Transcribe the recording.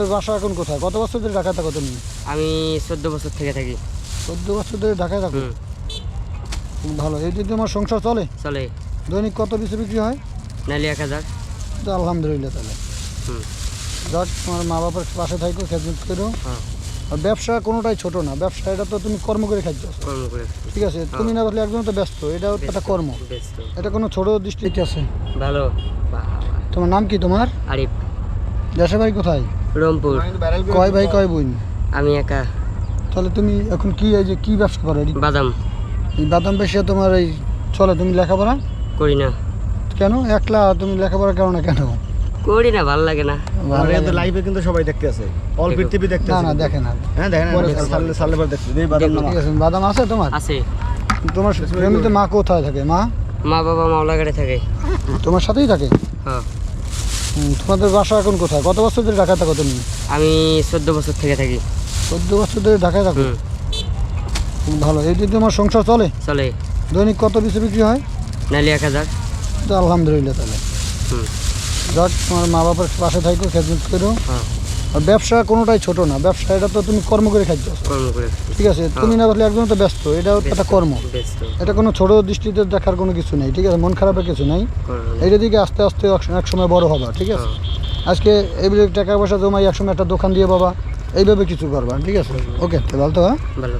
তোমাদের বাসা এখন কোথায়? কত বছর ধরে ঢাকায় থাকো তুমি? আমি চোদ্দ বছর থেকে থাকি। চোদ্দ বছর ধরে ঢাকায় থাকো? খুব ভালো। এই যে তোমার সংসার চলে? চলে। দৈনিক কত বেশি বিক্রি হয়? নালি এক হাজার। তো আলহামদুলিল্লাহ তাহলে। হুম। যাক তোমার মা বাবার পাশে থাকো খেদমত করো। হ্যাঁ। আর ব্যবসা কোনোটাই ছোট না। ব্যবসা এটা তো তুমি কর্ম করে খাচ্ছ ঠিক আছে তুমি না থাকলে একজন তো ব্যস্ত। এটাও একটা কর্ম। এটা কোনো ছোট দৃষ্টি আছে। ভালো। তোমার নাম কি তোমার? আরিফ। দেশে ভাই কোথায়? রংপুর। কয় ভাই কয় বোন? আমি একা। তাহলে তুমি এখন কি এই যে কি ব্যবসা করো? বাদাম। এই বাদাম বেশি তোমার এই চলে তুমি লেখাপড়া? করি না। কেন? একলা তুমি লেখাপড়া করো না কেন? করি না ভালো লাগে না। লাগে না। লাইভে কিন্তু সবাই দেখতে আছে। অল পৃথিবী দেখতে না আছে না দেখে না। হ্যাঁ দেখেন পরে সালে সালে পর দেখতে এই বাদাম ঠিক আছে বাদাম আছে তোমার? আছে। তোমার ফ্যামিলিতে মা কোথায় থাকে? মা? মা বাবা মাওলাঘাটে থাকে। তোমার সাথেই থাকে? হ্যাঁ। তোমাদের বাসা এখন কোথায়? কত বছর ধরে ঢাকায় থাকো তুমি? আমি চোদ্দ বছর থেকে থাকি। চোদ্দ বছর ধরে ঢাকায় থাকো? ভালো। এই দিন তোমার সংসার চলে? চলে। দৈনিক কত বেশি বিক্রি হয়? নালি এক হাজার। তো আলহামদুলিল্লাহ তাহলে। যাক তোমার মা বাবার পাশে থাকো খেদমত করো। হ্যাঁ। আর ব্যবসা কোনোটাই ছোট না। ব্যবসা এটা তো তুমি কর্ম করে খাচ্ছ ঠিক আছে? তুমি না থাকলে একজন তো ব্যস্ত। এটাও একটা কর্ম। এটা কোনো ছোট দৃষ্টিতে দেখার কোনো কিছু নেই। ঠিক আছে? মন খারাপের কিছু নেই। এটা এইটা দিকে আস্তে আস্তে এক সময় বড় হবা। ঠিক আছে? হ্যাঁ। আজকে এইভাবে টাকা পয়সা জমাই একসময় একটা দোকান দিয়ে বাবা এইভাবে কিছু করবা। ঠিক আছে? ওকে ভালো তো হ্যাঁ? ভালো।